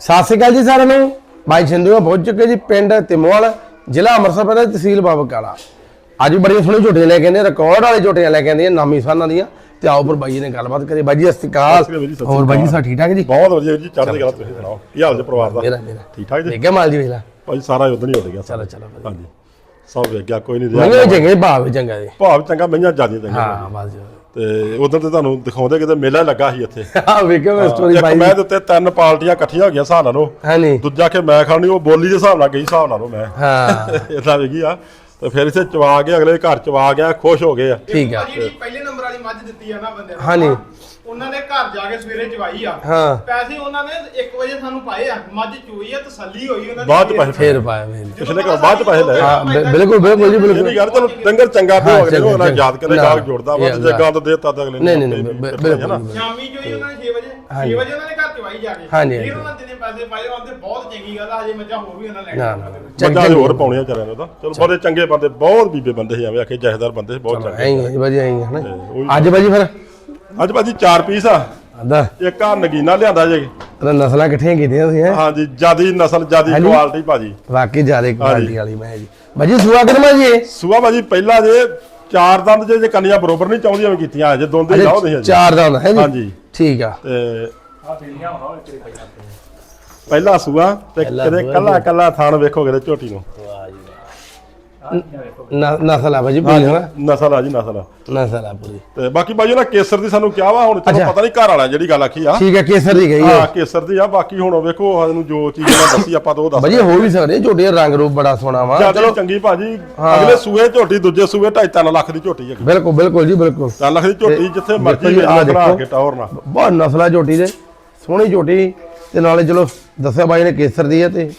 ਸਤਿ ਸ਼੍ਰੀ ਅਕਾਲ ਜੀ ਸਾਰਿਆਂ ਨੂੰ। ਬਾਈ ਸਿੰਧੂ ਪਹੁੰਚ ਚੁੱਕੇ ਜੀ ਪਿੰਡ ਤਿਮੋਵਾਲ ਜ਼ਿਲ੍ਹਾ ਅੰਮ੍ਰਿਤਸਰ ਪੈਂਦਾ ਤਹਿਸੀਲ ਬਾਬਕਾਲਾ ਅੱਜ ਬੜੀਆਂ ਸੋਹਣੀਆਂ ਝੋਟੀਆਂ ਲੈ ਕੇ ਆਂਦੇ ਰਿਕਾਰਡ ਵਾਲੇ ਝੋਟੀਆਂ ਲੈ ਕੇ ਆਂਦੇ ਨਾਮੀ ਸਾਨਾਂ ਦੀਆਂ। ਤੇ ਆਓ ਪਰ ਬਾਈ ਨੇ ਗੱਲਬਾਤ ਕਰੀ ਬਾਈ ਜੀ ਸਤਿ ਹੋਰ ਬਾਈ ਜੀ ਸਭ ਠੀਕ ਠਾਕ ਜੀ? ਬਹੁਤ ਵਧੀਆ ਜੀ ਚੜ੍ਹਦੀ ਕਲਾ ਤੁਸੀਂ ਸੁਣਾਓ। ਕੀ ਹਾਲ ਜੀ ਪਰਿਵਾਰ ਦਾ? ਮੇਰਾ ਮੇਰਾ। ਠੀਕ ਠਾਕ ਜੀ? ਹੈ ਮਾਲ ਜੀ ਵੇਲਾ ਭਾਈ ਸਾਰਾ ਉਦੋਂ ਹੀ ਹੋ ਗਿਆ। ਚਲੋ ਚਲੋ। ਹਾਂਜੀ। ਸਭ ਵੇਖ ਗਿਆ ਕੋਈ ਨਹੀਂ ਮੈਨੂੰ ਰਿਹਾ। ਵੀ ਚੰਗੇ ਭਾਵ ਚੰਗਾ ਜੀ। ਭਾਵ ਚੰਗਾ ਮਈਆਂ ਜਿਆਦੀਆਂ ਚੰਗੀਆਂ ਹਾਂ ਬਸ ਜੀ। ਤੇ ਉਦੋਂ ਤੇ ਤੁਹਾਨੂੰ ਦਿਖਾਉਂਦੇ ਕਿਤੇ ਮੇਲਾ ਲੱਗਾ ਸੀ ਇੱਥੇ। ਹਾਂ ਵੇਖੋ ਮੈਂ ਸਟੋਰੀ ਇੱਕ ਪਾਈ ਮੈਂ ਦੇ ਉੱਤੇ ਤਿੰਨ ਪਾਰਟੀਆਂ ਇਕੱਠੀਆਂ ਹੋ ਗਈਆਂ ਹਿਸਾਬ ਲਾ ਲਓ ਹਾਂ ਨਹੀਂ ਦੂਜਾ ਕਿ ਮੈਂ ਖਾਣੀ ਉਹ ਬੋਲੀ ਦੇ ਹਿਸਾਬ ਨਾਲ ਗਈ ਹਿਸਾਬ ਲਾ ਲਓ ਮੈਂ। ਹਾਂ। ਇਦਾਂ ਵੇਗੀ ਆ। ਤੇ ਫਿਰ ਇੱਥੇ ਚਵਾ ਕੇ ਅਗਲੇ ਘਰ ਚਵਾ ਗਿਆ ਖੁਸ਼ ਹੋ ਗਏ ਆ। ਠੀਕ ਆ। ਪਹਿਲੇ ਨੰਬਰ ਵਾਲੀ ਮੱਝ ਦਿੱਤੀ ਆ ਨਾ ਬੰਦੇ ਨੂੰ। ਹਾਂ ਨਹੀਂ ਉਹਨਾਂ ਨੇ ਘਰ ਜਾ ਕੇ ਸਵੇਰੇ ਚਵਾਈ ਆ। ਹਾਂ। ਪੈਸੇ ਉਹਨਾਂ ਨੇ 1 ਵਜੇ ਸਾਨੂੰ ਪਾਏ ਆ। ਮੱਝ ਚੋਈ ਆ ਤਸੱਲੀ ਹੋਈ ਉਹਨਾਂ ਦੀ। ਬਾਅਦ ਚ ਪੈਸੇ ਫੇਰ ਪਾਇਆ ਫੇਰ ਪਿਛਲੇ ਘਰ ਬਾਅਦ ਚ ਪੈਸੇ ਲਏ। ਹਾਂ ਬਿ- ਬਿਲਕੁਲ ਬਿਲਕੁਲ ਜੀ ਬਿਲਕੁਲ। ਯਾਰ ਚਲੋ ਡੰਗਰ ਚੰਗਾ ਪਿਓ ਅਗਲੇ ਨੂੰ ਚੰਗਾ, ਅਗਲਾ ਯਾਦ ਕਰੇ ਗਾਹਕ ਜੋੜਦਾ ਵਾ ਤੇ ਜੇ ਗੱਲ। ਤਾਂ ਦੇਤਾ ਤਾਂ ਅਗਲੇ ਨੇ ਨਹੀਂ, ਨਹੀਂ, ਨਹੀਂ, ਬਿ- ਬਿਲਕੁਲ ਹੈ ਨਾ। ਬਿਲਕੁਲ। ਸ਼ਾਮੀ ਚੋਈ ਉਹਨਾਂ ਨੇ 6 ਵਜੇ। 6 ਹਾਂਜੀ। ਵਜੇ ਉਹਨਾਂ ਨੇ ਘਰ ਚਵਾਈ ਜਾ ਕੇ। ਹਾਂਜੀ, ਫਿਰ ਹਾਂਜੀ। ਉਹਨਾਂ ਨੇ ਪੈਸੇ ਪਾਏ ਉਹਦੇ ਬਹੁਤ ਚੰਗੀ ਗੱਲ ਆ ਹਜੇ ਮੱਝਾਂ ਹੋਰ ਵੀ ਉਹਨਾਂ ਨਾ ਲੈਣੀਆਂ ਨਾ। ਮੱਝਾਂ ਦੇ ਹੋਰ ਪਾਉਣੀਆਂ ਚਾਰਿਆਂ ਨੂੰ ਤਾਂ। ਚਲੋ ਬੜੇ ਚੰਗੇ ਬੰਦੇ ਬਹੁਤ ਬੀਬੇ ਬੰਦੇ ਸੀ ਐਵੇਂ ਆਖੇ ਜਹੇਦਾਰ ਬੰਦੇ ਸੀ ਬਹੁਤ ਚੰਗੇ। ਐਂ ਵਧੀਆ ਐਂ ਹੈ ਨਾ? ਉਹੀ ਅੱਜ ਬਾਜੀ ਫਿਰ। ਅੱਜ ਭਾਜੀ ਚਾਰ ਪੀਸ ਆ। ਆਦਾ। ਇੱਕ ਆ ਨਗੀਨਾ ਲਿਆਂਦਾ ਜੇ। ਤੇਰਾ ਨਸਲਾਂ ਇਕੱਠੀਆਂ ਕੀਤੀਆਂ ਸੀ ਹੈ? ਹਾਂਜੀ ਜਿਆਦੀ ਨਸਲ ਜਿਆਦੀ ਹਾਂਜੀ। ਕੁਆਲਿਟੀ ਭਾਜੀ। ਵਾਕਈ ਜ਼ਿਆਦਾ ਕੁਆਲਿਟੀ ਵਾਲੀ ਮੈਂ ਜੀ। ਬਾਜੀ ਸੁਆ ਕਰਮਾ ਜੀ ਇਹ? ਸੂਆ ਭਾਜੀ ਪਹਿਲਾ ਜੇ ਚਾਰ ਦੰਦ ਜੇ ਜੇ ਕੰਨੀਆਂ ਬਰੋਬਰ ਨਹੀਂ ਚਾਹੁੰਦੀਆਂ ਵੀ ਕੀਤੀਆਂ ਜੇ ਦੋਂਦੇ ਅਜੇ ਲਾਉਂਦੇ ਆ ਜੀ ਚਾਰ ਦਾ ਹੈ ਜੀ? ਹਾਂਜੀ। ਠੀਕ ਆ। ਤੇ ਪਹਿਲਾ ਸੂਆ ਤੇ ਪਹਿਲਾ ਸੂਆ ਕੱਲਾ ਕੱਲਾ ਥਾਣ ਵੇਖੋਗੇ ਤੇ ਝੋਟੀ ਨੂੰ। ਨ- ਨਸਲ ਆ ਬਾਜੀ ਪੂਰੀ ਹੈ ਨਾ ਨਸਲ ਆ ਜੀ ਨਸਲ ਆ। ਨਸਲ ਆ ਪੂਰੀ। ਤੇ ਬਾਕੀ ਭਾਜੀ ਉਹਨਾਂ ਕੇਸਰ ਦੀ ਸਾਨੂੰ ਕਿਹਾ ਵਾ ਹੁਣ। ਚਲੋ ਪਤਾ ਨਹੀਂ ਘਰ ਵਾਲਾ ਜਿਹੜੀ ਗੱਲ ਆਖੀ ਆ। ਠੀਕ ਹੈ ਕੇਸਰ ਦੀ ਗਈ ਹਾਂ। ਹੈ ਕੇਸਰ ਦੀ ਆ ਬਾਕੀ ਹੁਣ ਵੇਖੋ ਸਾਨੂੰ ਜੋ ਚੀਜ਼ ਉਹਨਾਂ ਦੱਸੀ ਆਪਾਂ ਤਾਂ ਉਹ ਦੱਸ ਬਾਜੀ ਹੋ ਵੀ ਸਕਦੇ ਝੋਟੀਆਂ ਰੰਗ ਰੂਪ ਬੜਾ ਸੋਹਣਾ ਵਾ। ਚਲੋ ਚੰਗੀ ਭਾਜੀ ਹਾਂ। ਅਗਲੇ ਸੂਏ ਝੋਟੀ ਦੂਜੇ ਸੂਏ 2.5 ਲੱਖ ਦੀ ਝੋਟੀ ਹੈਗੀ ਬਿਲਕੁਲ ਬਿਲਕੁਲ ਜੀ ਬਿਲਕੁਲ। 3 ਲੱਖ ਦੀ ਝੋਟੀ ਜਿੱਥੇ ਮਰਜ਼ੀ ਵੇਚ ਬਣਾ। ਕੇ ਟੌਰ ਨਾ ਬਹੁਤ ਨਸਲਾ ਝੋਟੀ ਦੇ ਸੋਹਣੀ ਝੋਟੀ। ਤੇ ਨਾਲੇ ਚਲੋ ਦੱਸਿਆ ਬਾਈ ਨੇ ਕੇਸਰ ਦੀ ਹੈ ਤੇ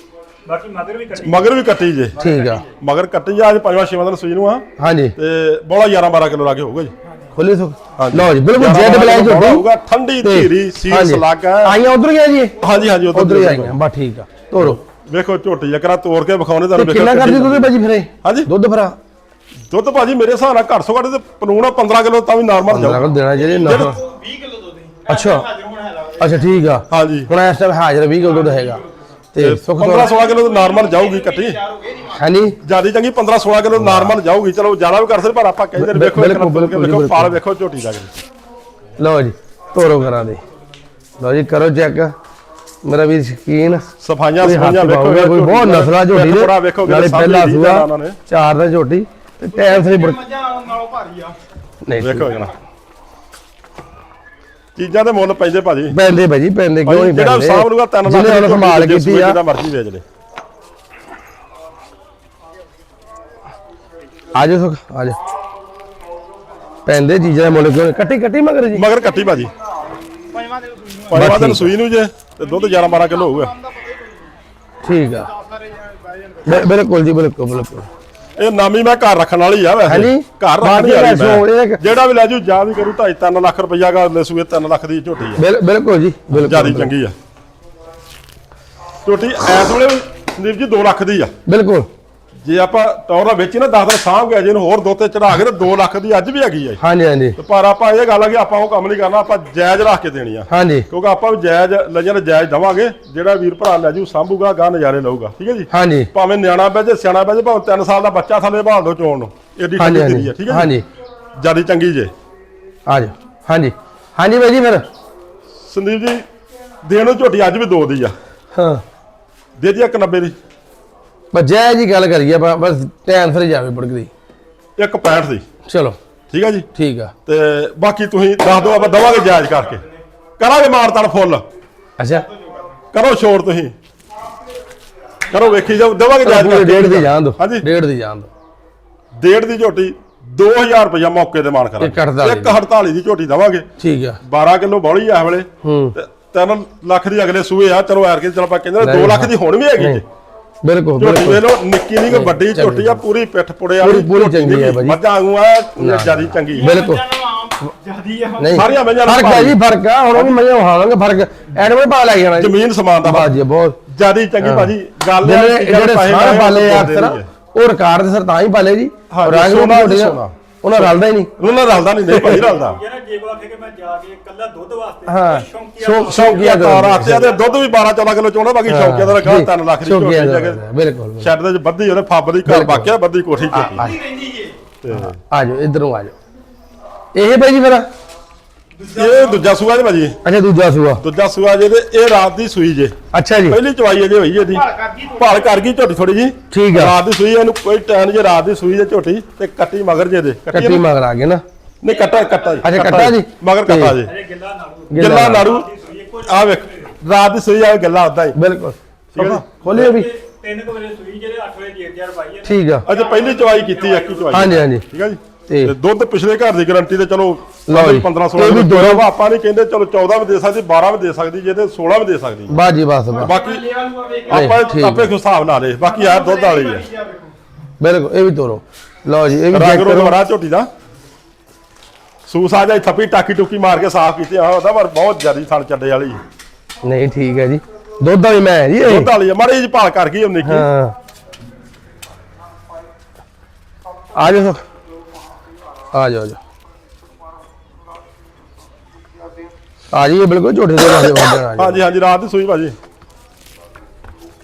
ਮਗਰ ਵੀ ਕੱਟੀ। ਜੇ। ਠੀਕ ਆ। ਮਗਰ ਕੱਟੀ ਆ ਅੱਜ ਪੰਜਵਾਂ ਛੇਵਾਂ ਦਿਨ ਸੂਈ ਨੂੰ ਆ। ਹਾਂਜੀ। ਤੇ ਬੋਲਾ 11 12 ਕਿਲੋ ਲਾਗੇ ਹੋਊਗਾ ਜੀ। ਖੋਲੀ ਸੁ ਹਾਂਜੀ। ਲਓ ਜੀ ਬਿਲਕੁਲ 11 ਜੈਡ ਬਲੈਕ ਝੋਟੀ ਹੋਊਗਾ ਠੰਡੀ ਧੀਰੀ ਸੀਲ ਹਾਂਜੀ। ਸਲਾਗਾ। ਆਈਆਂ ਉਧਰ ਗਿਆ ਜੀ? ਹਾਂਜੀ ਹਾਂਜੀ ਉਧਰ ਹੀ ਆਈਆਂ ਬਸ ਠੀਕ ਆ। ਤੋਰੋ। ਵੇਖੋ ਝੋਟੀ ਜਕਰਾ ਤੋੜ ਕੇ ਵਿਖਾਉਣੇ ਤੇ ਤੁਹਾਨੂੰ ਕਿੰਨਾ ਕਰਦੀ ਦੁੱਧ ਭਾਜੀ ਫਿਰ ਹਾਂਜੀ। ਦੁੱਧ ਭਰਾ। ਦੁੱਧ ਭਾਜੀ ਮੇਰੇ ਹਿਸਾਬ ਨਾਲ ਘੱਟ ਸੋ ਘੱਟ ਤੇ ਪਨੂਣ ਆ 15 ਕਿਲੋ ਤਾਂ ਵੀ ਨਾਰਮਲ 15 ਜਾਊ ਕਿਲੋ ਦੇਣਾ ਜਿਹੜੇ ਨਾ 20 ਕਿਲੋ ਦੁੱਧ ਅੱਛਾ। ਅੱਛਾ ਠੀਕ ਆ। ਹਾਂਜੀ। ਹੁਣ ਇਸ ਟਾਈਮ ਹਾਜ਼ਰ 20 ਕਿਲੋ ਦੁੱਧ ਹੈਗਾ। ਤੇ ਸੁੱਖ 15 16 ਕਿਲੋ ਤਾਂ ਨਾਰਮਲ ਜਾਊਗੀ ਕੱਟੀ ਹਾਂਜੀ। ਜਿਆਦੀ ਚੰਗੀ 15 16 ਕਿਲੋ ਨਾਰਮਲ ਜਾਊਗੀ। ਚਲੋ ਜ਼ਿਆਦਾ ਵੀ ਕਰ ਸਕਦੇ ਪਰ ਆਪਾਂ ਕਹਿੰਦੇ ਨੇ ਵੇਖੋ ਬਿਲਕੁਲ, ਬਿਲਕੁਲ ਬਿਲਕੁਲ, ਵੇਖੋ। ਪਾਲ ਵੇਖੋ ਝੋਟੀ ਦਾ ਲਓ ਜੀ ਤੋਰੋ ਕਰਾਂ ਦੇ। ਲਓ ਜੀ ਕਰੋ ਚੈੱਕ। ਮੇਰਾ ਵੀ ਸ਼ਕੀਨ। ਸਫਾਈਆਂ ਸਫਾਈਆਂ ਵੇਖੋ ਕੋਈ ਬਹੁਤ ਨਸਲਾ ਝੋਟੀ ਵੇਖੋ ਨਾਲੇ ਪਹਿਲਾ ਸੂਆ ਉਹਨਾਂ ਨੇ। ਚਾਰ ਦਾ ਝੋਟੀ ਤੇ ਟਾਈਮ ਸੇ ਬੜ ਮੱਝਾਂ ਨਾਲੋਂ ਭਾਰੀ ਆ। ਨਹੀਂ ਵੇਖੋ ਜਣਾ ਚੀਜ਼ਾਂ ਦੇ ਮੁੱਲ ਪੈਂਦੇ ਭਾਜੀ। ਪੈਂਦੇ ਭਾਜੀ ਪੈਂਦੇ ਕਿਉਂ ਨਹੀਂ ਜਿਹੜਾ ਪੈਂਦੇ? ਸਾਹਬ ਲੂਗਾ 3 ਲੱਖ ਜਿਹਨੇ ਸੰਭਾਲ ਕੀਤੀ ਆ। ਜਿਹੜਾ ਮਰਜ਼ੀ ਵੇਚ ਲੈ। ਆਜੋ ਸੁਖ ਆਜੋ ਪੈਂਦੇ ਚੀਜ਼ਾਂ ਦੇ ਮੁੱਲ ਕਿਉਂ? ਕੱਟੀ ਕੱਟੀ ਮਗਰ ਜੀ। ਮਗਰ ਕੱਟੀ ਭਾਜੀ। ਪੰਜਵਾਂ ਦੇ ਸੂਈ ਨੂੰ ਪੰਜਵਾਂ ਦਿਨ ਠੀਕ। ਸੂਈ ਨੂੰ ਜੇ ਤੇ ਦੁੱਧ 11 12 ਕਿਲੋ ਹੋਊਗਾ। ਠੀਕ ਆ। ਬਿਲਕੁਲ ਜੀ ਬਿਲਕੁਲ ਬਿਲਕੁਲ। ਇਹ ਨਾਮੀ ਮੈਂ ਘਰ ਰੱਖਣ ਵਾਲੀ ਆ ਵੈਸੇ। ਹਾਂਜੀ? ਘਰ ਰੱਖਣ ਬਾਕੀ ਵਾਲੀ ਵੈਸੇ ਮੈਂ। ਜਿਹੜਾ ਵੀ ਲੈ ਜੂ ਜਾਂ ਵੀ ਕਰੂ 2.5 3 ਲੱਖ ਰੁਪਈਆ ਦਾ ਲੈ ਸੂਏ 3 ਲੱਖ ਦੀ ਝੋਟੀ ਆ। ਬਿਲ- ਬਿਲਕੁਲ ਜੀ ਬਿਲਕੁਲ ਜਿਆਦੀ ਚੰਗੀ ਆ। ਝੋਟੀ ਐਸ ਵੇਲੇ ਸੰਦੀਪ ਜੀ 2 ਲੱਖ ਦੀ ਆ। ਬਿਲਕੁਲ। ਜੇ ਆਪਾਂ ਟੌਰਾ ਵੇਚੀ ਨਾ 10 ਦਿਨ ਸਾਂਭ ਗਿਆ ਜੇ ਇਹਨੂੰ ਹੋਰ ਦੋ ਤੇ ਚੜਾ ਕੇ ਤੇ 2 ਲੱਖ ਦੀ ਅੱਜ ਵੀ ਹੈਗੀ ਆ ਹਾਂਜੀ ਹਾਂਜੀ। ਤੇ ਪਰ ਆਪਾਂ ਇਹ ਗੱਲ ਆ ਕਿ ਆਪਾਂ ਉਹ ਕੰਮ ਨਹੀਂ ਕਰਨਾ ਆਪਾਂ ਜਾਇਜ਼ ਰੱਖ ਕੇ ਦੇਣੀ ਆ। ਹਾਂਜੀ। ਕਿਉਂਕਿ ਆਪਾਂ ਵੀ ਜਾਇਜ਼ ਲੈਜਣ ਜਾਇਜ਼ ਦਵਾਂਗੇ ਜਿਹੜਾ ਵੀਰ ਭਰਾ ਲੈ ਜੂ ਸਾਂਭੂਗਾ ਗਾਂ ਨਜ਼ਾਰੇ ਲਊਗਾ। ਠੀਕ ਹੈ ਜੀ? ਹਾਂਜੀ। ਭਾਵੇਂ ਨਿਆਣਾ ਬਹਿ ਜੇ ਸਿਆਣਾ ਬਹਿ ਜੇ ਭਾਵੇਂ 3 ਸਾਲ ਦਾ ਬੱਚਾ ਥੱਲੇ ਭਾਲ ਦੋ ਚੋਣ ਨੂੰ ਏਡੀ ਹਾਂਜੀ ਠੰਡੀ ਤੇਰੀ ਆ ਠੀਕ ਹੈ ਹਾਂਜੀ। ਜਿਆਦੀ ਚੰਗੀ ਜੇ। ਆਜੋ ਹਾਂਜੀ। ਹਾਂਜੀ ਬਾਈ ਜੀ ਫਿਰ। ਸੰਦੀਪ ਜੀ ਦੇਣ ਨੂੰ ਝੋਟੀ ਅੱਜ ਵੀ ਦੋ ਦੀ ਆ। ਹਾਂ। ਦੇ ਦੀ 190 ਦੀ। ਬਸ ਜੈ ਜੀ ਗੱਲ ਕਰੀਏ ਆਪਾਂ ਬਸ ਟਾਈਮ ਫਿਰ ਜਾਵੇ ਬੜਕਦੀ 165 ਦੀ ਚਲੋ। ਠੀਕ ਹੈ ਜੀ? ਠੀਕ ਆ। ਤੇ ਬਾਕੀ ਤੁਸੀਂ ਦੱਸ ਦਿਓ ਆਪਾਂ ਦਵਾਂਗੇ ਜਾਇਜ਼ ਕਰਕੇ। ਕਰਾਂਗੇ ਮਾਰਤਨ ਫੁੱਲ। ਅੱਛਾ। ਕਰੋ ਛੋੜ ਤੁਸੀਂ। ਕਰੋ ਵੇਖੀ ਜਾਓ ਦਵਾਂਗੇ ਜਾਇਜ਼ ਕਰਕੇ। ਡੇਢ ਦੀ ਜਾਣ ਦੋ ਹਾਂਜੀ। ਡੇਢ ਦੀ ਜਾਣ ਦੋ ਡੇਢ ਦੀ ਝੋਟੀ 2000 ਰੁਪਇਆ ਮੌਕੇ ਤੇ ਮਾਨ ਕਰਾਂਗੇ। ਇੱਕ ਅਠਤਾਲੀ ਇੱਕ 48 ਦੀ ਝੋਟੀ ਦਵਾਂਗੇ। ਠੀਕ ਆ। 12 ਕਿਲੋ ਬੌਲੀ ਆ ਇਸ ਵੇਲੇ। ਹੂੰ। ਤੇ 3 ਲੱਖ ਦੀ ਅਗਲੇ ਸੂਏ ਆ। ਚਲੋ ਐਰ ਕੇ ਚਲੋ ਆਪਾਂ ਕਹਿੰਦੇ ਨਹੀਂ, 2 ਲੱਖ ਦੀ ਹੁਣ ਵੀ ਹੈਗੀ ਜੀ। ਬਿਲਕੁਲ ਬਿਲਕੁਲ। ਵੇਖ ਲਓ ਨਿੱਕੀ ਨਹੀਂ ਕੋਈ ਵੱਡੀ। ਝੋਟੀ ਆ ਪੂਰੀ ਪਿੱਠ ਪੁੜੇ ਵਾਲੀ ਪੂਰੀ- ਚੰਗੀ ਹੈ ਭਾਜੀ। ਮੱਝਾਂ ਆਗੂ ਆ ਜਿਆਦੀ ਚੰਗੀ ਆ। ਬਿਲਕੁਲ। ਮੱਝਾਂ ਜਿਆਦੀ ਆ। ਸਾਰੀਆਂ ਮੱਝਾਂ ਫ਼ਰਕ ਹੈ ਜੀ ਫ਼ਰਕ ਆ ਹੁਣ ਉਹ ਵੀ ਮੈਂ ਹਾਲਾਂਗੇ ਫ਼ਰਕ। ਐਡਮੇ ਪਾ ਲੱਗ ਜਾਣਾ ਜ਼ਮੀਨ ਸਮਾਨ ਦਾ ਬਾਜੀ ਬਹੁਤ। ਜਿਆਦੀ ਚੰਗੀ ਭਾਜੀ ਗੱਲ ਜਿਹੜੇ ਕਿ ਸਾਰੇ ਪਾਲੇ ਆ ਉਹ ਰਿਕਾਰਡ ਦੇ ਸਰ ਤਾਂ ਹੀ ਪਾਲੇ ਜੀ। ਹਾਂ, ਰੰਗ ਸੋਨਾ। ਉਹਨਾਂ ਰਲਦਾ ਹੀ ਨਹੀਂ। ਉਹਨਾਂ ਦਾ ਰਲਦਾ ਨਹੀਂ ਨਹੀਂ ਭਾਈ ਰਲਦਾ। ਇਹ ਨਾ ਜੇ ਕੋ ਆਖੇ ਕਿ ਮੈਂ ਜਾ ਕੇ ਇਕੱਲਾ ਦੁੱਧ ਵਾਸਤੇ ਹਾਂ ਸ਼ੌਂਕੀਆ ਸ਼ੌਂਕ ਸ਼ੌਕੀਆ ਸ਼ੌਕੀਆ ਤਾਰ ਆਤੇ ਆ। ਤੇ ਦੁੱਧ ਵੀ 12 14 ਕਿਲੋ ਚੋਣਾ ਬਾਕੀ ਸ਼ੌਕੀਆ ਦਾ ਰੱਖਾ 3 ਲੱਖ ਦੀ ਸ਼ੌਕੀਆ ਝੋਟੀ ਦਾ ਬਿਲਕੁਲ ਬਿਲਕੁਲ। ਸ਼ੈੱਡ ਦੇ ਚ ਬੱਧੀ ਉਹਨੇ ਫੱਬ ਦੀ ਘਰ ਬਾਕਿਆ ਬੱਧੀ ਕੋਠੀ ਚੋਟੀ ਨਹੀਂ ਰਹਿੰਦੀ ਜੇ। ਤੇ ਆ ਜਾਓ ਇਧਰੋਂ ਆ ਜਾਓ। ਇਹ ਬਾਈ ਜੀ ਮੇਰਾ ਇਹ ਦੂਜਾ ਸੂਆ ਜੀ ਭਾਜੀ। ਅੱਛਾ ਦੂਜਾ ਸੂਆ। ਦੂਜਾ ਸੂਆ ਜੇ ਤੇ ਇਹ ਰਾਤ ਦੀ ਸੂਈ ਜੇ। ਅੱਛਾ ਜੀ। ਪਹਿਲੀ ਚਵਾਈ ਅਜੇ ਹੋਈ ਇਹਦੀ। ਭਾਲ ਕਰ ਗਈ ਝੋਟੀ ਥੋੜੀ ਜੀ। ਠੀਕ ਆ। ਰਾਤ ਦੀ ਸੂਈ ਇਹਨੂੰ ਕੋਈ ਟਾਈਮ ਜੇ ਰਾਤ ਦੀ ਸੂਈ ਜੇ ਝੋਟੀ ਤੇ ਕੱਟੀ ਮਗਰ ਜੇ ਦੇ ਕੱਟੀ ਮਗਰ ਆ ਗਏ ਨਾ। ਨਹੀਂ ਕੱਟਾ ਕੱਟਾ ਜੀ। ਅੱਛਾ, ਕੱਟਾ ਜੀ? ਮਗਰ ਕੱਟਾ ਜੀ। ਗਿੱਲਾ ਨਾੜੂ। ਆ ਵੇਖ ਰਾਤ ਦੀ ਸੂਈ ਆ ਗੱਲਾਂ ਉਦਾਂ ਹੀ। ਬਿਲਕੁਲ। ਠੀਕ ਹੈ ਖੋਲਿਓ ਵੀ। ਤਿੰਨ ਕੁ ਵਜੇ ਸੂਈ ਜਿਹੜੇ 8 ਵਜੇ ਜੇਰ ਜਰ ਪਾਈ ਹੈ ਠੀਕ ਆ। ਅੱਜ ਪਹਿਲੀ ਚਵਾਈ ਕੀਤੀ ਇੱਕ ਚਵਾਈ। ਹਾਂਜੀ ਹਾਂਜੀ। ਠੀਕ ਹੈ ਜੀ। ਤੇ- ਦੁੱਧ ਪਿਛਲੇ ਘਰ ਦੀ ਗਾਰੰਟੀ ਤੇ ਚਲੋ ਲਓ ਜੀ। 15 ਇਹ 16 ਵੀ ਵੀ ਦੋਨੋਂ- ਆਪਾਂ ਨਹੀਂ ਕਹਿੰਦੇ ਚਲੋ 14 ਵੀ ਦੇ ਸਕਦੀ 12 ਵੀ ਦੇ ਸਕਦੀ ਜੇ ਤੇ 16 ਵੀ ਦੇ ਸਕਦੀ ਬਾਜੀ ਬਸ ਬਸ ਬਾਕੀ ਆਪਾਂ ਆਪੇ ਕੋ ਹਿਸਾਬ ਲਾ ਲੇ ਬਾਕੀ ਆ ਦੁੱਧ ਵਾਲੀ ਹੈ। ਬਿਲਕੁਲ ਇਹ ਵੀ ਤੋਰੋ। ਲਓ ਜੀ ਇਹ ਵੀ ਚੈੱਕ ਕਰੋ ਬੜਾ ਝੋਟੀ ਦਾ। ਸੂਸ ਆ ਜਾਈ ਥੱਪੀ ਟਾਕੀ ਟੁਕੀ ਮਾਰ ਕੇ ਸਾਫ਼ ਕੀਤੀ ਆ। ਉਹਦਾ ਪਰ ਬਹੁਤ ਜ਼ਿਆਦੀ ਥਣ ਚੱਡੇ ਵਾਲੀ ਨਹੀਂ ਠੀਕ ਹੈ ਜੀ। ਦੁੱਧ ਵਾਲੀ ਮੈਂ ਜੀ ਇਹ? ਦੁੱਧ ਵਾਲੀ ਆ ਮਾੜੀ ਜਿਹੀ ਭਾਲ ਕਰ ਗਈ ਉਹਨੇ ਕੀ। ਹਾਂ। ਆ ਜਾਓ ਆ ਜਾਓ ਆ ਜਾਓ। ਆ ਜੀ ਇਹ ਬਿਲਕੁਲ ਝੋਟੇ ਦੇ ਵਾਜੇ ਵਾਜਣ ਆ ਹਾਂਜੀ ਹਾਂਜੀ ਰਾਤ ਦੀ ਸੂਈ ਭਾਜੀ।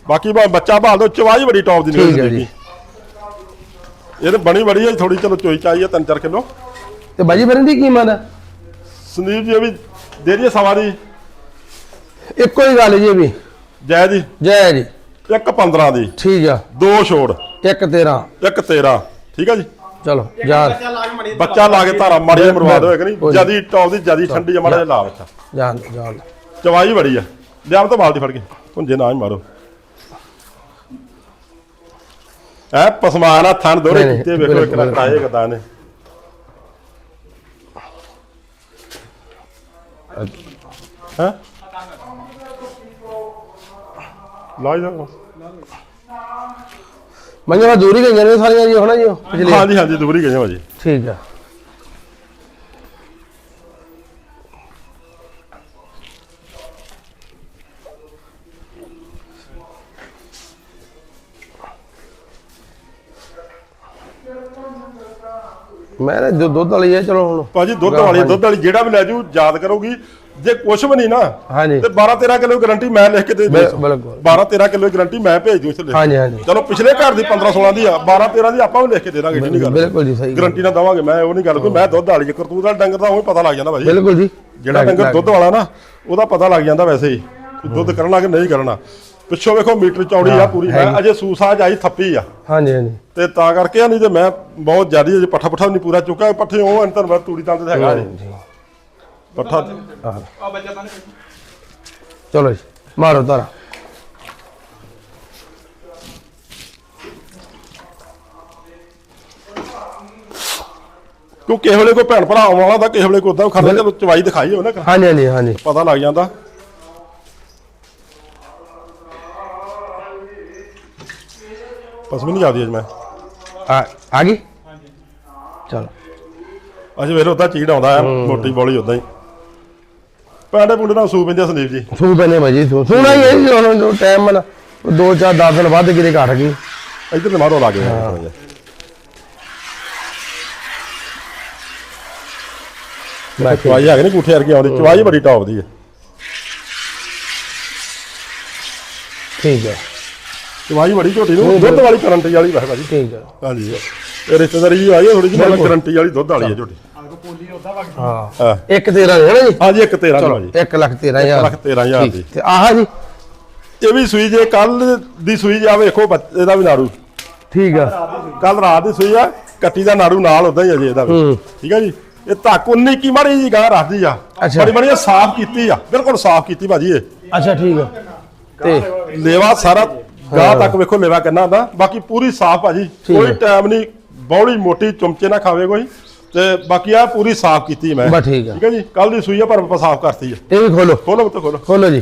ਬਾਕੀ ਬਾ ਬੱਚਾ ਭਾਲ ਦੋ ਚਵਾਈ ਬੜੀ ਟੌਪ ਦੀ ਠੀਕ ਹੈ ਨਿਕਲਦੀ ਜੀ। ਇਹ ਤੇ ਬਣੀ ਬੜੀ ਹੈ ਥੋੜੀ ਚਲੋ ਚੋਈ ਚਾਈ ਹੈ 3-4 ਕਿਲੋ। ਤੇ ਬਾਜੀ ਮੇਰੇ ਦੀ ਕੀਮਤ ਹੈ? ਸੰਦੀਪ ਜੀ ਇਹ ਵੀ ਦੇ ਦਈਏ ਸਵਾ ਦੀ। ਇੱਕੋ ਹੀ ਗੱਲ ਜੀ ਇਹ ਵੀ। ਜੈ ਜੀ। ਜੈ ਜੀ। ਇੱਕ 15 ਦੀ। ਠੀਕ ਆ। ਦੋ ਛੋੜ। ਇੱਕ 13 ਇੱਕ 13 ਠੀਕ ਹੈ ਜੀ। ਚਲੋ ਜਾ। ਬੱਚਾ ਲਾ ਕੇ ਧਾਰਾ ਮਾੜੀ ਜਿਹੀ ਮਰਵਾ ਦਿਓ ਇੱਕ ਨਹੀਂ। ਜਿਆਦੀ ਟੌਪ ਦੀ ਜਿਆਦੀ ਠੰਡੀ ਜਿਹਾ ਮਾੜਾ ਜਿਹਾ ਲਾ ਬੱਚਾ। ਜਾਣ ਜਾਣ ਚਵਾਈ ਬੜੀ ਆ। ਲਿਆਮ ਤਾਂ ਬਾਲਟੀ ਫੜ ਕੇ। ਪੁੰਜੇ ਨਾ ਹੀ ਮਾਰੋ। ਐ ਪਸਮਾਨ ਆ ਥਣ ਦੋਰੇ ਕੀਤੇ ਵੇਖੋ ਇੱਕ ਨਾ ਕਰਾਏ ਕਿਦਾਂ ਨੇ ਹੈ? ਲਾਈ ਜਾ ਮੰਗਵਾ ਦੂਰੀ ਗਈਆਂ ਨੇ ਸਾਰੀਆਂ ਜੀ ਹੋਣਾ ਜੀ ਪਿਛਲੀ ਹਾਂਜੀ ਹਾਂਜੀ ਦੂਰੀ ਗਏ ਭਾਜੀ। ਠੀਕ ਆ। ਮੈਂ ਜੋ ਦੁੱਧ ਵਾਲੀ ਹੈ ਚਲੋ ਹੁਣ। ਭਾਜੀ ਦੁੱਧ ਵਾਲੀ। ਦੁੱਧ ਵਾਲੀ ਜਿਹੜਾ ਵੀ ਲੈ ਜੂ ਯਾਦ ਕਰੋਗੀ। ਜੇ ਕੁਛ ਵੀ ਨਹੀਂ ਨਾ ਹਾਂਜੀ। ਤੇ 12 13 ਕਿਲੋ ਗਾਰੰਟੀ ਮੈਂ ਲਿਖ ਕੇ ਦੇ ਬਿਲ- ਦੂੰ ਬਿਲਕੁਲ। 12 13 ਕਿਲੋ ਗਾਰੰਟੀ ਮੈਂ ਭੇਜ ਦੂੰ ਇਸ ਲਈ ਹਾਂਜੀ ਹਾਂਜੀ। ਚਲੋ ਪਿਛਲੇ ਘਰ ਦੀ 15 16 ਦੀ ਆ 12 13 ਦੀ ਆਪਾਂ ਵੀ ਲਿਖ ਕੇ ਦੇ ਦਾਂਗੇ ਨਹੀਂ ਗੱਲ ਬਿਲਕੁਲ ਜੀ ਸਹੀ। ਗਾਰੰਟੀ ਨਾਲ ਦਵਾਂਗੇ ਮੈਂ ਉਹ ਨਹੀਂ ਗੱਲ ਕੋਈ ਮੈਂ ਦੁੱਧ ਵਾਲੀ ਕਰਤੂਤ ਦਾ ਡੰਗਰ ਦਾ ਉਹ ਪਤਾ ਲੱਗ ਜਾਂਦਾ ਭਾਜੀ। ਬਿਲਕੁਲ ਜੀ। ਜਿਹੜਾ ਡੰਗਰ ਦੁੱਧ ਵਾਲਾ ਨਾ ਉਹਦਾ ਪਤਾ ਲੱਗ ਜਾਂਦਾ ਵੈਸੇ ਹੀ। ਦੁੱਧ ਕਰਨਾ ਕਿ ਨਹੀਂ ਕਰਨਾ। ਪਿੱਛੋਂ ਵੇਖੋ ਮੀਟਰ ਚੌੜੀ ਆ ਪੂਰੀ ਮੈਂ ਅਜੇ ਸੂਸਾ ਜਾਈ ਥੱਪੀ ਆ। ਹਾਂਜੀ ਹਾਂਜੀ। ਤੇ ਤਾਂ ਕਰਕੇ ਆ ਨਹੀਂ ਤੇ ਮੈਂ ਬਹੁਤ ਜ਼ਿਆਦੀ ਅਜੇ ਪੱਠਾ ਪੱਠਾ ਨਹੀਂ ਪੂਰਾ ਚੁੱਕਾ ਪੱਠੇ ਉਹ ਅੰਤਰ ਮੈਂ ਤੂੜੀ ਤਾਂ ਤੇ ਹੈਗਾ ਜੀ। ਪੱਠਾ ਆ ਬੱਚਾ ਤਾਂ ਚਲੋ ਜੀ ਮਾਰੋ ਤਾਰਾ। ਕਿਉਂ ਕਿਸੇ ਵੇਲੇ ਕੋਈ ਭੈਣ ਭਰਾ ਆਉਣ ਵਾਲਾ ਤਾਂ ਕਿਸੇ ਵੇਲੇ ਕੋਈ ਉਦਾਂ ਖੜਦਾ ਚਲੋ ਚਵਾਈ ਦਿਖਾਈ ਹੋਵੇ ਨਾ ਹਾਂਜੀ ਹਾਂਜੀ ਹਾਂਜੀ। ਪਤਾ ਲੱਗ ਜਾਂਦਾ। ਪਸਮੀ ਨਹੀਂ ਆਦੀ ਅੱਜ ਮੈਂ। ਆ ਆ ਗਈ? ਚਲੋ। ਅੱਜ ਵੇਖ ਉਦਾਂ ਚੀੜ ਆਉਂਦਾ ਹੈ ਮੋਟੀ ਬੋਲੀ ਉਦਾਂ ਹੀ। ਪੈਂਡੇ ਪੁੰਡੇ ਨਾਲ ਸੂ ਪੈਂਦੇ ਆ ਸੰਦੀਪ ਜੀ। ਸੂ ਪੈਨੇ ਭਾਜੀ ਸੂ ਸੁਣਾ ਹੀ ਹੈ ਜੀ ਹੁਣ ਟਾਈਮ ਮਨ ਦੋ ਚਾਰ 10 ਦਿਨ ਵੱਧ ਕਿਤੇ ਘਟ ਗਈ। ਇੱਧਰ ਤੇ ਮਾਰੋ ਲਾਗੇ ਮੈਂ ਚਵਾਈ ਹੈਗੇ ਨੇ ਗੁੱਠੇ ਵਰਗੀ ਆਉਂਦੀ। ਚਵਾਈ ਬੜੀ ਟੌਪ ਦੀ ਹੈ। ਠੀਕ ਹੈ। ਚਵਾਈ ਬੜੀ ਝੋਟੀ ਨੂੰ ਦੁੱਧ ਵਾਲੀ ਕਰੰਟੀ ਵਾਲੀ ਵੈਸੇ ਭਾਜੀ ਠੀਕ ਹੈ। ਹਾਂਜੀ। ਇਹ ਰਿਸ਼ਤੇਦਾਰੀ ਜੀ ਆਈ ਥੋੜੀ ਜਿਹੀ ਕਰੰਟੀ ਵਾਲੀ ਦੁੱਧ ਵਾਲੀ ਹੈ ਝੋਟੀ। ਹਾਂ। ਹਾਂ ਇੱਕ 13 ਦੇ ਨਾ ਜੀ? ਹਾਂਜੀ ਇੱਕ 13 ਚਲੋ ਦੀ 1 ਲੱਖ 13000 ਲੱਖ 13000 ਦੀ। ਤੇ ਆਹ ਜੀ। ਇਹ ਵੀ ਸੂਈ ਜੇ ਕੱਲ ਦੀ ਸੂਈ ਜਾ ਵੇਖੋ ਬੱਚ- ਇਹਦਾ ਵੀ ਨਾੜੂ। ਠੀਕ ਆ। ਕੱਲ ਰਾਤ ਦੀ ਸੂਈ ਆ ਕੱਟੀ ਦਾ ਨਾੜੂ ਨਾਲ ਉਦਾਂ ਹੀ ਅਜੇ ਇਹਦਾ ਵੀ। ਹੂੰ। ਠੀਕ ਹੈ ਜੀ? ਇਹ ਧੱਕ 19 ਕੀ ਮਾੜੀ ਜੀ ਗਾਂ ਰੱਖਦੀ ਆ। ਅੱਛਾ। ਬੜੀ ਬੜੀ ਸਾਫ਼ ਕੀਤੀ ਆ। ਬਿਲਕੁਲ ਸਾਫ਼ ਕੀਤੀ ਭਾਜੀ ਇਹ। ਅੱਛਾ ਠੀਕ ਆ। ਤੇ ਲੇਵਾ ਸਾਰਾ ਗਾਂ ਤੱਕ ਵੇਖੋ ਲੇਵਾ ਕਿੰਨਾ ਹੁੰਦਾ। ਬਾਕੀ ਪੂਰੀ ਸਾਫ਼ ਭਾਜੀ ਕੋਈ। ਟਾਈਮ ਨਹੀਂ ਬੌੜੀ ਮੋਟੀ ਚਮਚੇ ਨਾ ਖਾਵੇ ਕੋਈ। ਤੇ ਬਾਕੀ ਆ ਪੂਰੀ ਸਾਫ਼ ਕੀਤੀ ਮੈਂ। ਬਸ ਠੀਕ ਆ। ਠੀਕ ਹੈ ਜੀ? ਕੱਲ ਦੀ ਸੂਈ ਆ ਪਰ ਆਪਾਂ ਸਾਫ਼ ਕਰਤੀ ਆ। ਇਹ ਵੀ ਖੋਲੋ। ਖੋਲੋ ਤੇ ਖੋਲੋ। ਖੋਲੋ ਜੀ।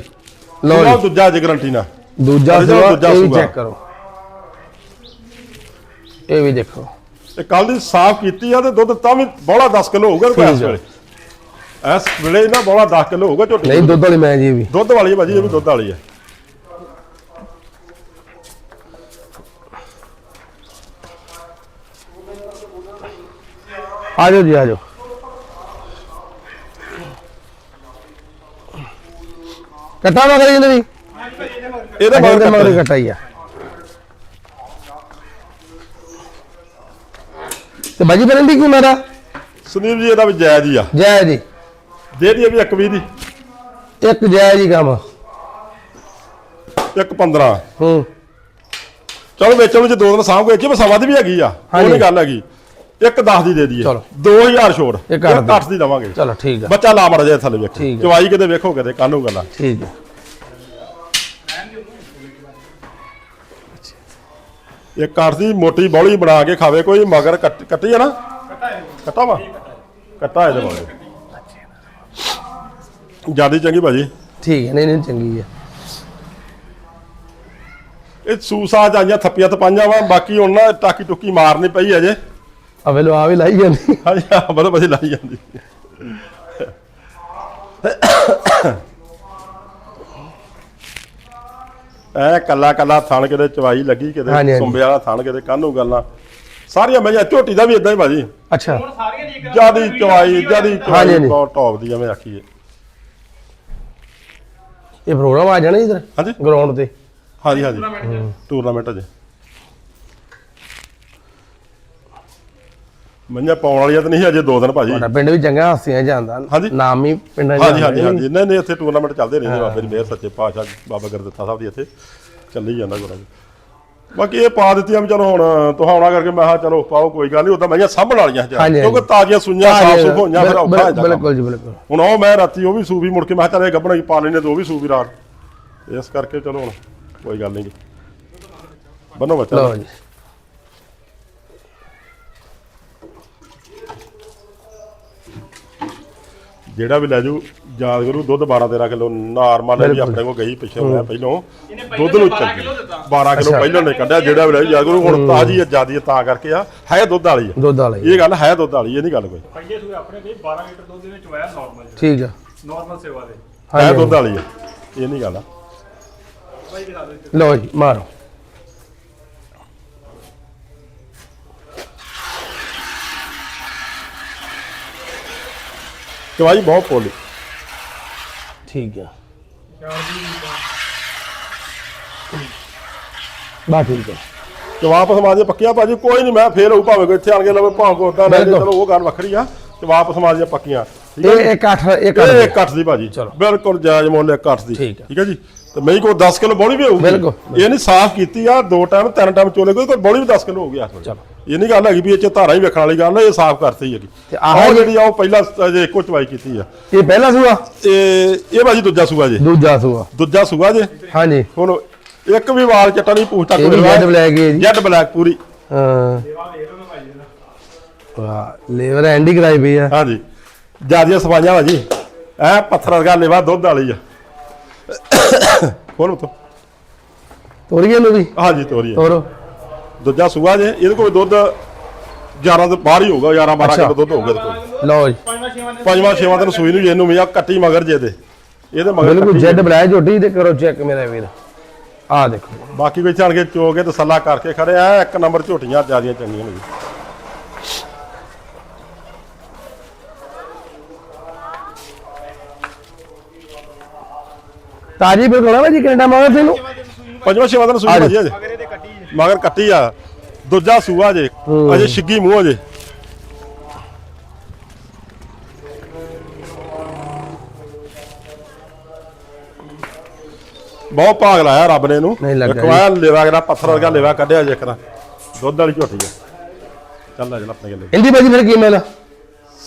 ਲਓ ਜੀ। ਦੂਜਾ ਅੱਜ ਗਰੰਟੀ ਨਾਲ। ਦੂਜਾ ਸੂਆ ਦੂਜਾ ਇਹ ਵੀ। ਚੈੱਕ ਕਰੋ। ਇਹ ਵੀ ਦੇਖੋ। ਤੇ ਕੱਲ ਦੀ ਸਾਫ਼ ਕੀਤੀ ਆ ਤੇ ਦੁੱਧ ਤਾਂ ਵੀ ਬੋਲਾ 10 ਕਿਲੋ ਹੋਊਗਾ ਤੇ ਇਸ ਆ। ਵੇਲੇ। ਇਸ ਵੇਲੇ ਨਾ ਬੋਲਾ 10 ਕਿਲੋ ਹੋਊਗਾ ਝੋਟੀ ਨਹੀਂ ਦੁੱਧ ਵਾਲੀ ਮੈਂ ਜੀ ਇਹ ਵੀ। ਦੁੱਧ ਵਾਲੀ ਭਾਜੀ ਇਹ ਵੀ ਦੁੱਧ ਵਾਲੀ ਹੈ ਆ ਜਾਓ ਜੀ? ਆ ਜਾਓ ਕੱਟਾ ਮਗਰ ਇਹਨੇ ਵੀ ਇਹਦੇ ਮਗਰ ਮਗਰ ਕੱਟਾ ਹੀ ਆ। ਤੇ ਬਾਜੀ ਬਰਨ ਦੀ ਕੀ ਮੇਰਾ ਸੁਨੀਲ ਜੀ ਇਹਦਾ ਵੀ ਜਾਇਜ਼ ਹੀ ਆ। ਜੈ ਜੀ ਦੇ ਦੀ ਵੀ ਇੱਕ ਵੀਹ ਦੀ। ਇੱਕ ਜੈ ਜੀ ਕੰਮ। ਇੱਕ 15 ਹੂੰ। ਚਲੋ ਵੇਚਣ ਜੇ ਦੋ ਦਿਨ ਸਾਂਭ ਕੇ ਕਿ ਸਵਾ ਦੀ ਵੀ ਹੈਗੀ ਆ। ਉਹ ਹਾਂਜੀ। ਨਹੀਂ ਗੱਲ ਹੈਗੀ। ਇੱਕ 10 ਦੀ ਦੇ ਦਈਏ। ਚਲੋ। 2000 ਛੋੜ ਦਿਓ। 8 ਦੀ। ਦਵਾਂਗੇ। ਚਲੋ ਠੀਕ ਆ। ਬੱਚਾ ਲਾ ਮੜ ਜਾਏ ਥੱਲੇ ਵੇਖੋ। ਆ। ਚਵਾਈ ਕਿਤੇ ਵੇਖੋ ਕਿਤੇ ਕਾਨੂੰ ਗੱਲਾਂ। ਠੀਕ ਹੈ ਇਹ ਕੱਟ ਦੀ ਮੋਟੀ ਬੌਲੀ ਬਣਾ ਕੇ ਖਾਵੇ ਕੋਈ ਮਗਰ ਕੱਟ- ਆ ਨਾ? ਕੱਟਾ ਵਾ? ਕੱਟਾ ਇਹਦੇ ਮਗਰ ਜਿਆਦੀ ਚੰਗੀ ਭਾਜੀ। ਠੀਕ ਹੈ ਨਹੀਂ ਨਹੀਂ ਚੰਗੀ ਹੈ ਇਹ ਸੂਸਾ ਜਾਈਆਂ ਥੱਪੀਆਂ ਤਪਾਈਆਂ ਵਾ ਬਾਕੀ ਹੁਣ ਨਾ ਟਾਕੀ ਟੁਕੀ ਮਾਰਨੀ ਪਈ ਅਜੇ ਅਵੇ ਲੋ ਆ ਵੀ ਲਾਈ ਜਾਂਦੀ। ਹਾਂਜੀ ਹਾਂ ਬੜਾ ਬੜੀ ਲਾਈ ਜਾਂਦੀ। ਐ ਕੱਲਾ ਕੱਲਾ ਥਣ ਕਿਤੇ ਚਵਾਈ ਲੱਗੀ ਹਾਂਜੀ, ਕਿਤੇ ਹਾਂਜੀ। ਸੁੰਬੇ ਵਾਲਾ ਥਣ ਕਿਤੇ ਕਾਨੂੰ ਗੱਲਾਂ। ਸਾਰੀਆਂ ਮੈਂ ਝੋਟੀ ਦਾ ਵੀ ਇਦਾਂ ਹੀ ਭਾਜੀ। ਅੱਛਾ। ਸਾਰੀਆਂ ਦੀ ਜਿਆਦੀ ਚਵਾਈ ਜਿਆਦੀ ਹਾਂਜੀ, ਚਵਾਈ ਹਾਂਜੀ। ਬਹੁਤ ਟੌਪ ਦੀ ਐਵੇਂ ਆਖੀਏ। ਇਹ ਪ੍ਰੋਗਰਾਮ ਆ ਜਾਣਾ ਇਧਰ ਹਾਂਜੀ। ਗਰਾਊਂਡ ਤੇ? ਹਾਂਜੀ ਹਾਂਜੀ। ਟੂਰਨਾਮੈਂਟ ਅਜੇ ਮੰਨਿਆ ਪਾਉਣ ਵਾਲੀਆਂ ਤਾਂ ਨਹੀਂ ਅਜੇ ਦੋ ਦਿਨ ਭਾਜੀ। ਤੁਹਾਡਾ ਪਿੰਡ ਵੀ ਚੰਗਾ ਹੱਸਿਆ ਜਾਂਦਾ ਹਾਂਜੀ। ਨਾਮ ਹੀ ਪਿੰਡਾਂ ਹਾਂਜੀ ਹਾਂਜੀ ਜੀ। ਹਾਂਜੀ। ਨਹੀਂ ਨਹੀਂ ਇੱਥੇ ਟੂਰਨਾਮੈਂਟ ਚੱਲਦੇ ਰਹਿੰਦੇ ਬਾਬੇ ਦੀ ਮਿਹਰ ਸੱਚੇ ਪਾਤਸ਼ਾਹ ਬਾਬਾ ਗੁਰਦਿੱਤਾ ਸਾਹਿਬ ਦੀ ਇੱਥੇ। ਚੱਲੀ ਜਾਂਦਾ ਗੁਰਾਂ ਬਾਕੀ ਇਹ ਪਾ ਦਿੱਤੀਆਂ ਵੀ ਚਲੋ ਹੁਣ ਤੁਹਾਉਣਾ ਕਰਕੇ ਮੈਂ ਕਿਹਾ ਚਲੋ ਪਾਓ ਕੋਈ ਗੱਲ ਨਹੀਂ ਉਦਾਂ ਮਈਆਂ ਸਾਂਭਣ ਵਾਲੀਆਂ ਹਾਂਜੀ, ਕਿਉਂਕਿ ਹਾਂਜੀ। ਤਾਜ਼ੀਆਂ ਸੁਈਆਂ ਸਾਫ਼ ਸੁਫ ਹੋਈਆਂ ਫਿਰ ਔਖਾ ਹੋ ਜਾਂਦਾ। ਬਿਲਕੁਲ ਜੀ ਬਿਲਕੁਲ। ਹੁਣ ਉਹ ਮੈਂ ਰਾਤੀ ਉਹ ਵੀ ਸੂਬੀ ਮੁੜ ਕੇ ਮੈਂ ਕਿਹਾ ਚੱਲ ਇਹ ਗੱਬਣਾ ਹੀ ਪਾ ਲੈਣੇ ਤੇ ਉਹ ਵੀ ਸੂਬੀ ਰਾਤ। ਇਸ ਕਰਕੇ ਚਲੋ ਹੁਣ ਕੋਈ ਗੱਲ ਨਹੀਂ ਜੀ। ਬੰਨੋ ਬੱਚਾ। ਲਓ ਜੀ। ਜਿਹੜਾ ਵੀ ਲੈ ਜਾਊ ਯਾਦ ਕਰੂ ਦੁੱਧ 12 13 ਕਿਲੋ ਨਾਰਮਲ ਹੈ ਵੀ ਆਪਣੇ ਕੋਲ ਗਈ ਪਿੱਛੇ ਮੈਂ ਪਹਿਲੋਂ। ਦੁੱਧ ਨੂੰ 12 ਚੱਲ ਕਿਲੋ ਦਿੱਤਾ। 12 ਕਿਲੋ। ਪਹਿਲਾਂ ਨੇ ਕੱਢਿਆ ਜਿਹੜਾ ਵੀ ਲੈ ਜਾਊ ਯਾਦ ਕਰੂ ਹੁਣ ਤਾਜੀ ਹੈ ਜਿਆਦੀ ਹੈ ਤਾਂ ਕਰਕੇ ਆ। ਹੈ ਦੁੱਧ ਵਾਲੀ ਆ ਦੁੱਧ ਵਾਲੇ ਇਹ ਗੱਲ ਹੈ ਦੁੱਧ ਵਾਲੀ ਇਹ ਨਹੀਂ ਗੱਲ ਕੋਈ। ਪਹਿਲੇ ਸੂਏ ਆਪਣੇ ਕੋਲ 12 ਲੀਟਰ ਦੁੱਧ ਦੇ ਵਿੱਚ ਵਾਇਆ ਨਾਰਮਲ ਠੀਕ ਆ। ਨਾਰਮਲ ਸੇਵਾ ਦੇ। ਹੈ ਦੁੱਧ ਵਾਲੀ ਆ ਇਹ ਨਹੀਂ ਗੱਲ ਆ। ਲਓ ਜੀ ਮਾਰੋ। ਚਵਾਈ ਬਹੁਤ ਪੋਲੀ। ਠੀਕ ਆ। ਬਾ ਠੀਕ ਹੈ ਜਵਾਬ ਸਮਾਜ ਦੇ ਪੱਕੀਆਂ ਭਾਜੀ ਕੋਈ ਨਹੀਂ ਮੈਂ ਫੇਰ ਹੋਊ ਭਾਵੇਂ ਕੋਈ ਇੱਥੇ ਆਣ ਕੇ ਲਵੇ ਭਾਵੇਂ ਕੋ ਉਦਾਂ ਬਿਲਕੁਲ। ਚਲੋ ਉਹ ਗੱਲ ਵੱਖਰੀ ਆ। ਜਵਾਬ ਸਮਾਜ ਦੀਆਂ ਪੱਕੀਆਂ ਠੀਕ ਇਹ ਹੈ ਇਹ ਅੱਠ ਇੱਕ ਅੱਠ ਦੀ। ਭਾਜੀ। ਚਲੋ। ਬਿਲਕੁਲ ਜਾਇਜ਼ ਮੁੱਲ ਇੱਕ ਅੱਠ ਦੀ। ਠੀਕ ਹੈ ਜੀ? ਤੇ ਮੈਂ ਕੋ 10 ਕਿਲੋ ਬੋਲੀ ਵੀ ਹੋਊਗੀ। ਬਿਲਕੁਲ। ਇਹ ਨਹੀਂ ਸਾਫ਼ ਕੀਤੀ ਆ ਦੋ ਟਾਈਮ ਤਿੰਨ ਟਾਈਮ ਚੋਲੇ ਕੋਈ ਕੋਈ ਬੋਲੀ ਵੀ 10 ਕਿਲੋ ਹੋ ਗਿਆ। ਚਲੋ। ਇਹ ਨਹੀਂ ਗੱਲ ਹੈਗੀ ਵੀ ਇਹ ਚ ਧਾਰਾਂ ਹੀ ਵੇਖਣ ਵਾਲੀ ਗੱਲ ਆ ਇਹ ਸਾਫ਼ ਕਰਤੀ ਹੈਗੀ ਤੇ ਆਹ ਜਿਹੜੀ ਆ ਉਹ ਪਹਿਲਾਂ ਅਜੇ ਇੱਕੋ ਚਵਾਈ ਕੀਤੀ ਆ। ਇਹ ਪਹਿਲਾ ਸੂਆ? ਇਹ ਇਹ ਭਾਜੀ ਦੂਜਾ ਸੂਆ ਜੇ। ਦੂਜਾ ਸੂਆ। ਦੂਜਾ ਸੂਆ ਜੇ। ਹਾਂਜੀ। ਹੁਣ ਇੱਕ ਵੀ ਵਾਲ ਚੱਟਾ ਨਹੀਂ ਪੂਛ ਤੱਕ ਵੀ ਜੈਡ ਬਲੈਕ ਹੈ ਜੀ। ਜੈਡ ਬਲੈਕ ਪੂਰੀ। ਹਾਂ। ਵਾਹ ਲੇਵਰ ਐਂਡੀ ਕਰਾਈ ਪਈ ਆ। ਹਾਂਜੀ। ਜਿਆਦੀਆਂ ਸਫਾਈਆਂ ਵਾ ਜੀ। ਐ ਪੱਥਰ ਵਰਗਾ ਲੇਵਾ ਦੁੱਧ ਵਾਲੀ ਆ। ਖੋਲ ਤੋ ਤੋਰੀਏ ਨੂੰ ਵੀ? ਹਾਂਜੀ ਤੋਰੀ ਆ। ਤੋਰੋ। ਦੂਜਾ ਸੂਆ ਜੇ ਇਹਦੇ ਕੋਲ ਦੁੱਧ 11 ਤੋਂ ਬਾਹਰ ਹੀ ਹੋਊਗਾ 11 12 ਅੱਛਾ। ਕਿਲੋ ਦੁੱਧ ਹੋਊਗਾ ਇਹਦੇ ਕੋਲ। ਲਓ ਜੀ। ਪੰਜਵਾਂ ਛੇਵਾਂ ਦਿਨ ਸੂਈ ਨੂੰ ਜੇ ਇਹਨੂੰ ਮਿਆ ਕੱਟੀ ਮਗਰ ਜੇ ਦੇ ਇਹਦੇ ਮਗਰ ਬਿਲਕੁਲ ਜੈਡ ਬਲੈਕ ਝੋਟੀ ਤੇ ਕਰੋ ਚੈੱਕ ਮੇਰਾ ਵੀਰ। ਆ ਦੇਖੋ। ਬਾਕੀ ਕੋਈ ਛਾਣ ਕੇ ਚੋ ਕੇ ਤਸੱਲਾ ਕਰਕੇ ਖੜੇ ਆ ਇੱਕ ਨੰਬਰ ਝੋਟੀਆਂ ਜਿਆਦੀਆਂ ਚੰਗੀਆਂ ਨੇ ਜੀ। ਤਾਜੀ ਬਿਲਕੁਲ ਆ ਭਾਜੀ ਕੈਨੇਡਾ ਮਗਰ ਤੈਨੂੰ ਪੰਜਵਾਂ ਛੇਵਾਂ ਦਿਨ ਸੂਈ ਭਾਜੀ ਅਜੇ। ਮਗਰ ਇਹਦੇ ਕੱਟੀ ਆ। ਦੂਜਾ ਸੂਆ ਜੇ ਅਜੇ ਛਿੱਗੀ ਮੂੰਹ ਜੇ ਬਹੁਤ ਭਾਗ ਲਾਇਆ ਰੱਬ ਨੇ ਇਹਨੂੰ। ਨਹੀਂ ਲੱਗਾ ਦੇਖੋ ਆ ਲੇਵਾ ਕਿਹੜਾ ਪੱਥਰ ਵਰਗਾ ਲੇਵਾ ਕੱਢਿਆ ਜੇ ਕਰਾ ਦੁੱਧ ਵਾਲੀ ਝੋਟੀ ਆ। ਚੱਲ ਲੈ ਜਲ ਆਪਣੇ ਗੱਲੇ ਇੰਦੀ ਭਾਜੀ ਫਿਰ ਕੀ ਮਿਲ?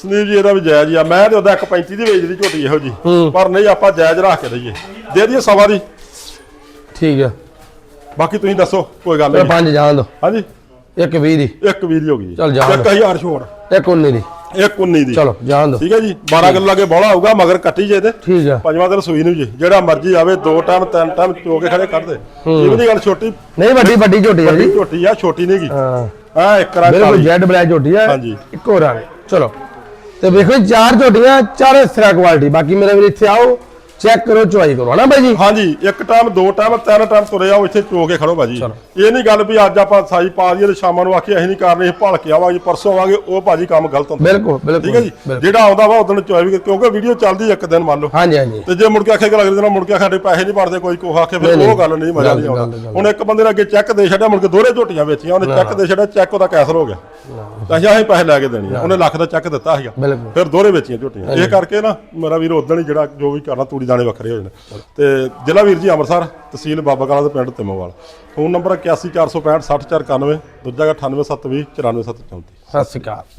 ਸੁਨੀਲ ਜੀ ਇਹਦਾ ਵੀ ਜਾਇਜ਼ ਹੀ ਆ। ਮੈਂ ਤੇ ਉਹਦਾ 1.35 ਦੀ ਵੇਚਦੀ ਝੋਟੀ ਇਹੋ ਜੀ ਪਰ ਨਹੀਂ ਆਪਾਂ ਜਾਇਜ਼ ਰੱਖ ਕੇ ਦਈਏ। ਦੇ ਦਈਏ ਸਵਾ ਦੀ। ਠੀਕ ਆ। ਬਾਕੀ ਤੁਸੀਂ ਦੱਸੋ ਕੋਈ ਗੱਲ ਨਹੀਂ। ਪੰਜ ਜਾਣ ਦੋ। ਹਾਂਜੀ। ਇੱਕ 20 ਦੀ। ਇੱਕ ਵੀਹ ਦੀ ਹੋ ਗਈ। ਚੱਲ ਜਾਣ ਇੱਕ ਹਜ਼ਾਰ ਛੋੜ। ਇੱਕ 19 ਦੀ। ਇੱਕ 19 ਦੀ। ਚਲੋ ਜਾਣ ਦੋ। ਠੀਕ ਹੈ ਜੀ। 12 ਕਿਲੋ ਲਾਗੇ ਬੋਲਾ ਹੋਊਗਾ ਮਗਰ ਕੱਟੀ ਜੇ ਤੇ। ਠੀਕ ਆ। ਪੰਜਵਾਂ ਦਿਨ ਸੂਈ ਨੂੰ ਜੀ। ਜਿਹੜਾ ਮਰਜ਼ੀ ਆਵੇ ਦੋ ਟਾਈਮ ਤਿੰਨ ਟਾਈਮ ਚੋ ਕੇ ਖੜੇ ਕਰ ਦੇ। ਇਹ ਵੀ ਨਹੀਂ ਗੱਲ ਛੋਟੀ। ਨਹੀਂ ਵੱਡੀ ਵੱਡੀ ਝੋਟੀ ਆ ਜੀ। ਵੱਡੀ ਝੋਟੀ ਆ ਛੋਟੀ ਨਹੀਂ ਗੀ। ਹਾਂ। ਆ ਇੱਕ ਰਾਂ ਬਿਲਕੁਲ ਕਾਲੀ ਜੈਡ ਬਲੈਕ ਝੋਟੀ ਆ। ਹਾਂਜੀ। ਇੱਕੋ ਰੰਗ ਚਲੋ। ਤੇ ਵੇਖੋ ਜੀ, ਚਾਰ ਝੋਟੀਆਂ ਚਾਰੇ ਸਿਰਾ ਕੁਆਲਿਟੀ ਬਾਕੀ ਮੇਰੇ ਵੀਰ ਇੱਥੇ ਆਓ। ਚੈੱਕ ਕਰੋ ਚੁਆਈ ਕਰੋ ਹਨਾ ਬਾਈ ਜੀ? ਹਾਂਜੀ ਇੱਕ ਟਾਈਮ ਦੋ ਟਾਈਮ ਤਿੰਨ ਟਾਈਮ ਤੁਰੇ ਆਓ ਇੱਥੇ ਚੋ ਕੇ ਖੜੋ ਭਾਜੀ ਇਹ ਨਹੀਂ ਗੱਲ ਵੀ ਅੱਜ ਆਪਾਂ ਸਾਈ ਪਾ ਦਈਏ ਤੇ ਸ਼ਾਮਾਂ ਨੂੰ ਆਖੀ ਅਸੀਂ ਨਹੀਂ ਕਰਨੀ ਅਸੀਂ ਭਲ ਕੇ ਆਵਾਂਗੇ ਪਰਸੋਂ ਆਵਾਂਗੇ ਉਹ ਭਾਜੀ ਕੰਮ ਗਲਤ ਹੁੰਦਾ। ਬਿਲਕੁਲ ਬਿਲਕੁਲ ਠੀਕ ਹੈ ਜੀ। ਜਿਹੜਾ ਆਉਂਦਾ ਵਾ ਉਦੋਂ ਚੋਈ ਵੀ ਕਿਉਂਕਿ ਵੀਡੀਓ ਚੱਲਦੀ ਇੱਕ ਦਿਨ ਮੰਨ ਲਓ। ਹਾਂਜੀ ਹਾਂਜੀ। ਤੇ ਜੇ ਮੁੜ ਕੇ ਆਖੇਗਾ ਅਗਲੇ ਦਿਨ ਮੁੜ ਕੇ ਸਾਡੇ ਪੈਸੇ ਨਹੀਂ ਬਣਦੇ ਕੋਈ ਕੋਹ ਆਖੇ ਫਿਰ ਉਹ ਗੱਲ ਨਹੀਂ ਮਜ਼ਾ ਨਹੀਂ ਆਉਂਦਾ। ਹੁਣ ਇੱਕ ਬੰਦੇ ਨੇ ਅੱਗੇ ਚੈੱਕ ਦੇ ਛੱਡਿਆ ਮੁੜ ਕੇ ਦੋਹਰੇ ਝੋਟੀਆਂ ਵੇਚੀਆਂ ਉਹਨੇ ਚੈੱਕ ਦੇ ਛੱਡਿਆ ਚੈੱਕ ਉਹਦਾ ਕੈਂਸਲ ਹੋ ਗਿਆ। ਤਾਂ ਅਸੀਂ ਪੈਸੇ ਲੈ ਕੇ ਦੇਣੇ ਆ। ਉਹਨੇ ਲੱਖ ਦਾ ਚੈੱਕ ਦਿੱਤਾ ਸੀਗਾ। ਫਿਰ ਦੋਹਰੇ ਵੇਚੀਆਂ ਝੋਟੀਆਂ। ਇਹ ਕਰਕੇ ਨਾ ਮੇਰਾ ਵੀਰ ਉਦੋਂ ਹੀ ਜਿਹੜਾ ਜੋ ਵੀ ਕਰਨਾ ਤੂੜੀ ਦਾਣੇ ਵੱਖਰੇ ਹੋ ਜਾਣੇ। ਤੇ ਜ਼ਿਲ੍ਹਾ ਵੀਰ ਜੀ ਅੰਮ੍ਰਿਤਸਰ ਤਹਿਸੀਲ ਬਾਬਾ ਕਾਲਾ ਦੇ ਪਿੰਡ ਤਿਮੋਵਾਲ। ਫੋਨ ਨੰਬਰ 814656 60491 ਦੂਜਾ ਹੈਗਾ 98720 94734 ਸਤਿ ਸ਼੍ਰੀ ਅਕਾਲ।